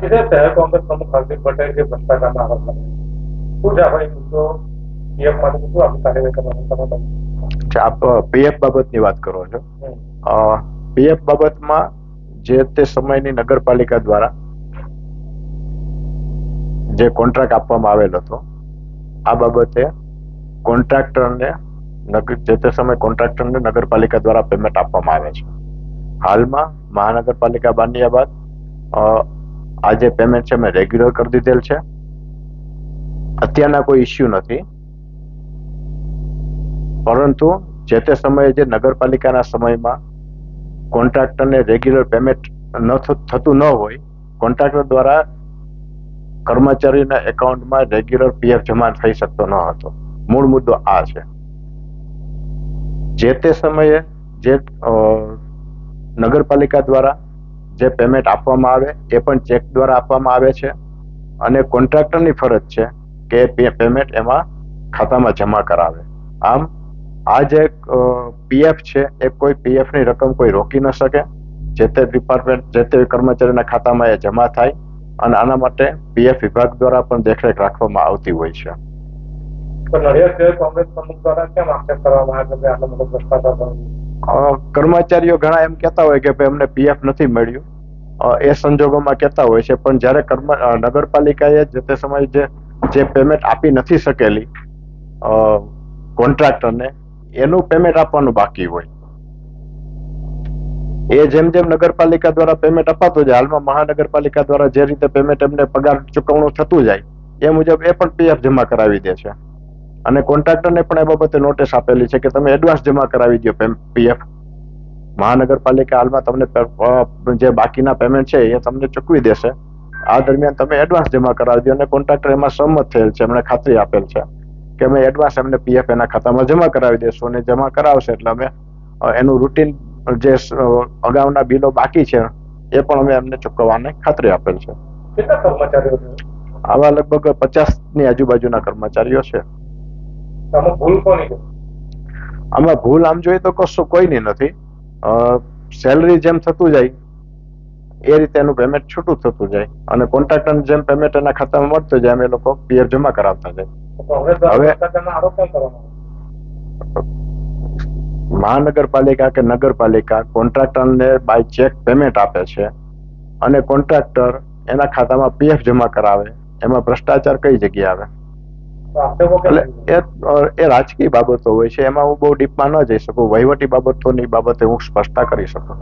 કોંગ્રેસ પ્રમુખ હાર્દિક પટેલ જે ભ્રષ્ટાચારના આરોપ લગાવ્યા. શું છે આપણે મુદ્દો? પીએફ માટે શું આપણે કાર્યવાહી કરવાનું તમે આપ પીએફ બાબતની વાત કરો છો. પીએફ બાબતમાં જે તે સમયની નગરપાલિકા દ્વારા જે કોન્ટ્રાક્ટ આપવામાં આવેલ હતો આ બાબતે કોન્ટ્રાક્ટરને નગર જે તે સમય કોન્ટ્રાક્ટરને નગરપાલિકા દ્વારા પેમેન્ટ આપવામાં આવે છે. હાલમાં મહાનગરપાલિકા બાંધ્યા બાદ અ, આ જે પેમેન્ટ છે, મેં રેગ્યુલર કરી દીધેલ છે. અત્યારના કોઈ ઇસ્યુ નથી. પરંતુ જે તે સમયે જે નગરપાલિકાના સમયમાં કોન્ટ્રાક્ટરને રેગ્યુલર પેમેન્ટ ન થતું ન હોય, કોન્ટ્રાક્ટર દ્વારા કર્મચારીના એકાઉન્ટમાં રેગ્યુલર પીએફ જમા થઈ શકતો ન હતો. મૂળ મુદ્દો આ છે. જે તે સમયે જે નગરપાલિકા દ્વારા જે પેમેન્ટ આપવામાં આવે, એ પણ ચેક દ્વારા આપવામાં આવે છે. અને કોન્ટ્રાક્ટરની ફરજ છે કે પેમેન્ટ એમાં ખાતામાં જમા કરાવે. આમ, આ જે પીએફ છે, એ કોઈ પીએફની રકમ કોઈ રોકી ન શકે. જે તે ડિપાર્ટમેન્ટ જે તે કર્મચારીના ખાતામાં એ જમા થાય અને આના માટે પીએફ વિભાગ દ્વારા પણ દેખરેખ રાખવામાં આવતી હોય છે. કોંગ્રેસ પ્રમુખ દ્વારા કેમ આક્ષેપ કરવામાં આવ્યો? કે આટલો બધો ભ્રષ્ટાચાર કર્મચારીઓ ઘણા એમ કહેતા હોય કે ભાઈ અમને પીએફ નથી મળ્યું. એ સંજોગોમાં કહેતા હોય છે, પણ જ્યારે કર્મ નગરપાલિકાએ જે તે સમયે જે જે પેમેન્ટ આપી નથી શકેલી કોન્ટ્રાક્ટરને એનું પેમેન્ટ આપવાનું બાકી હોય. એ જેમ જેમ નગરપાલિકા દ્વારા પેમેન્ટ અપાતું જાય, હાલમાં મહાનગરપાલિકા દ્વારા જે રીતે પેમેન્ટ એમને પગાર ચૂકવણું થતું જાય, એ મુજબ એ પણ પીએફ જમા કરાવી દે છે. અને કોન્ટ્રાક્ટરને પણ એ બાબતે નોટિસ આપેલી છે કે તમે એડવાન્સ જમા કરાવી દો પીએફ મહાનગરપાલિકા હાલમાં તમને જે બાકીના પેમેન્ટ છે એ તમને ચૂકવી દેશે. આ દરમિયાન તમે એડવાન્સ જમા કરાવી દો અને કોન્ટ્રાક્ટર એમાં સંમત થયેલ છે એમણે ખાતરી આપેલ છે કે અમે એડવાન્સ એમને પીએફ એના ખાતામાં જમા કરાવી દેશું અને જમા કરાવશે એટલે અમે એનું રૂટીન જે અગાઉના બિલો બાકી છે એ પણ અમે એમને ચૂકવવાની ખાતરી આપેલ છે. કેટલા કર્મચારીઓ છે? આવા લગભગ પચાસની આજુબાજુના કર્મચારીઓ છે. આમાં ભૂલ કોની આમાં ભૂલ આમ જોઈએ તો કશું કોઈની નથી. સેલરી જેમ થતું જાય એ રીતે એનું પેમેન્ટ છૂટું થતું જાય. અને કોન્ટ્રાક્ટર જેમ પેમેન્ટ એના ખાતામાં મળતું જાય અમે લોકો પીએફ જમા કરાવતા જાય. હવે-? મહાનગરપાલિકા કે નગરપાલિકા કોન્ટ્રાક્ટરને બાય ચેક પેમેન્ટ આપે છે અને કોન્ટ્રાક્ટર એના ખાતામાં પીએફ જમા કરાવે એમાં ભ્રષ્ટાચાર કઈ જગ્યાએ આવે? એટલે એ રાજકીય બાબતો હોય છે એમાં હું બહુ ડીપમાં ન જઈ શકું. વહીવટી બાબતોની બાબતે હું સ્પષ્ટતા કરી શકું.